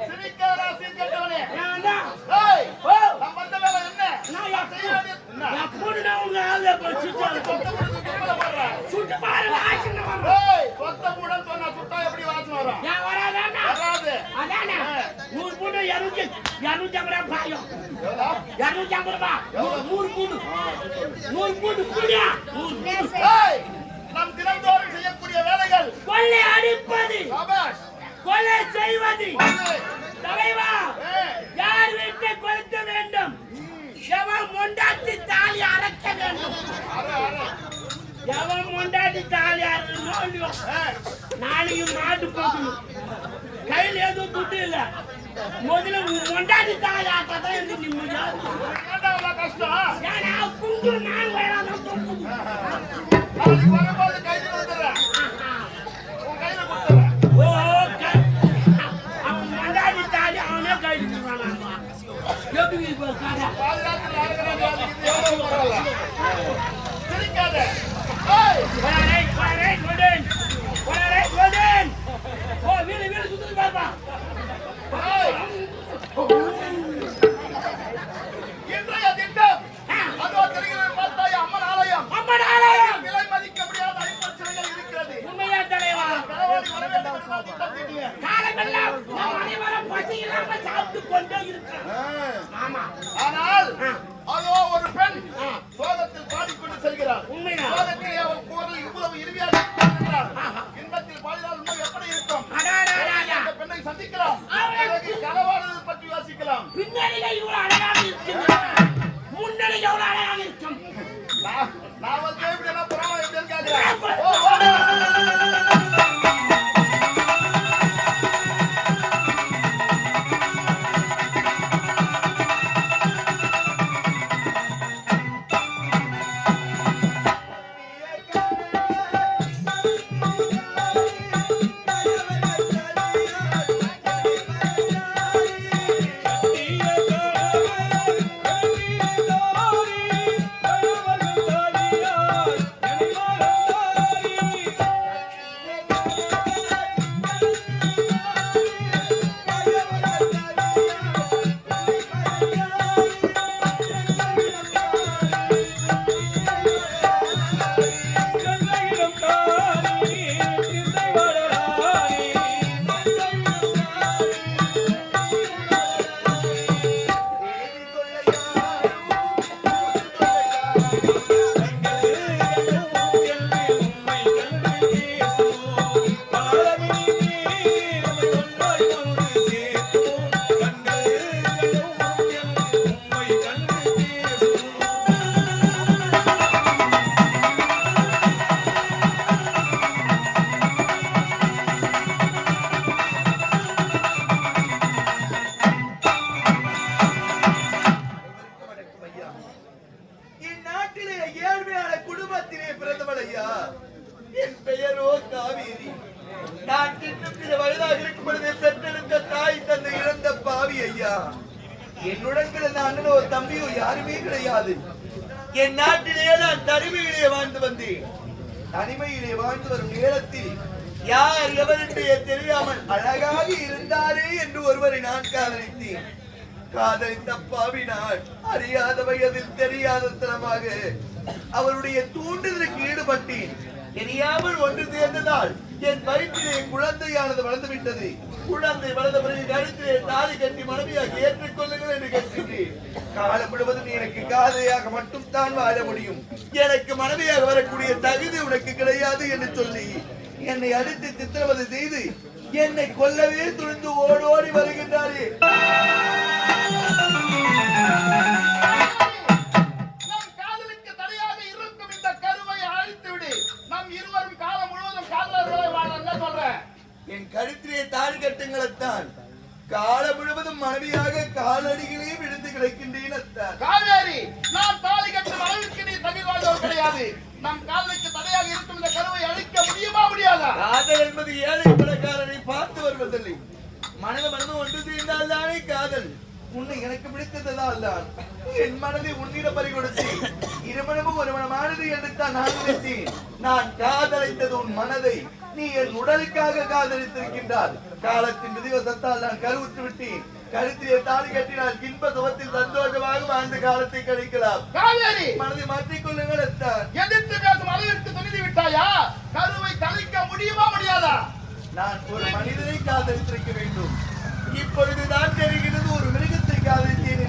சிரிக்காதடா, சீர்கெட்டவனே. ஏய், நான் வந்த வேலை என்ன? நான் செய்ய வேண்டியது என்ன? சொத்தை கொடுத்து கும்பல போடுற. ஏய், சொத்தை கூடன்னு நம் தினந்தோறும் செய்யக்கூடிய வேலைகள். கொள்ளை அடிப்பது. கொலை செய்வது. தலைவா யார் வீட்டை கொளுத்த வேண்டும்? எவன் மொண்டாட்டி தாலி அரைக்க வேண்டும். எவன் மொண்டாட்டி தாலி அரைக்கணும் நாளைக்கு மாட்டு போகணும் கையில் எதுவும் துட்டு இல்ல. முதல்ல மொண்டாட்டி தாலி எனக்கு நிம்மதியா இருக்கும். கஷ்டம்? ஏன்னா குண்டு நான் வேணாம் வரும்போது கையில் வந்துடுறேன். உன் கையில கொடுத்துடுறேன். ஓ கொண்டே இருக்கிறார். ஐயா என்னுடன் பிறந்த அண்ணனோ தம்பியோ யாருமே கிடையாது. என் நாட்டிலே நான் தனிமையிலே வாழ்ந்து வந்தேன். தனிமையிலே வாழ்ந்து வரும் நேரத்தில் யார் எவர் என்று தெரியாமல் அழகாக இருந்தாரே என்று ஒருவரை நான் காதலித்தேன். காதலித்த பாவினால் அறியாத வயதில் தெரியாத தனமாக அவருடைய தூண்டுதலுக்கு ஈடுபட்டேன். தெரியாமல் ஒன்று சேர்ந்ததால் என் வயிற்றிலே குழந்தையானது வளர்ந்து விட்டது குழந்தை வளர்ந்த பிறகு கழுத்திலே தாலி கட்டி மனைவியாக ஏற்றுக்கொள்ளுங்கள் என்று கேட்கின்றேன் காலம் முழுவதும் எனக்கு காதையாக மட்டும் தான் வாழ முடியும். எனக்கு மனைவியாக வரக்கூடிய தகுதி உனக்கு கிடையாது என்று சொல்லி என்னை அடித்து சித்திரவதை செய்து என்னை கொல்லவே துணிந்து ஓடோடி வருகின்றாரே என் கழுத்திலே தாழ் கட்டுங்களைத்தான். காலம் முழுவதும் மனைவியாக காலடிகளே விழுந்து கிடக்கின்றேன் காவேரி நான் தாலி கட்டும் அளவுக்கு நீ தகுதி வாழ்ந்தவர் கிடையாது. நம் காதலுக்கு தடையாக இருக்கும் இந்த கருவை அழிக்க முடியுமா முடியாதா? காதல் என்பது ஏழை பணக்காரரை பார்த்து வருவதில்லை. மனது மனது ஒன்று சேர்ந்தால் தானே காதல். உன்னை எனக்கு பிடித்ததால் தான். என் மனதை உன்னிடம் பறிகொடுத்து இருமணமும் ஒரு மனமானது என்று தான் நான் நினைத்தேன். நான் காதலித்தது உன் மனதை. நீ என் உடலுக்காக காதலித்திருக்கின்றார் காலத்தின் விதிவசத்தால் நான் கருவுற்று விட்டேன். கழுத்திலே தாலி கட்டினால் இன்ப சுகத்தில் சந்தோஷமாக வாழ்ந்த காலத்தை கழிக்கலாம். காவேரி! மனதை மாற்றிக் கொள்ளுங்கள் அத்தான் எதிர்த்து பேசும் அளவிற்கு துணிந்து விட்டாயா? கருவை கலைக்க முடியுமா முடியாதா? நான் ஒரு மனிதனை காதலித்திருக்க வேண்டும். இப்பொழுதுதான் தெரிகிறது ஒரு மிருகத்தை காதலித்தேன்.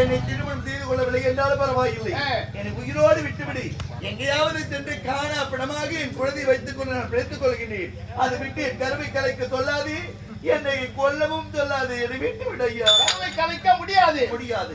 என்னை திருமணம் செய்து கொள்ளவில்லை என்றாலும் பரவாயில்லை. என்னை உயிரோடு விட்டுவிடு. எங்கேயாவது சென்று காணா பணமாக என் குழந்தையை வைத்துக் கொண்டு நான் பிழைத்துக் கொள்கிறேன் அதை விட்டு என் கருவை கலைக்க சொல்லாது என்னை கொல்லவும் சொல்லாது என்னை விட்டு விடு ஐயா. கருவை கலைக்க முடியாது. முடியாது.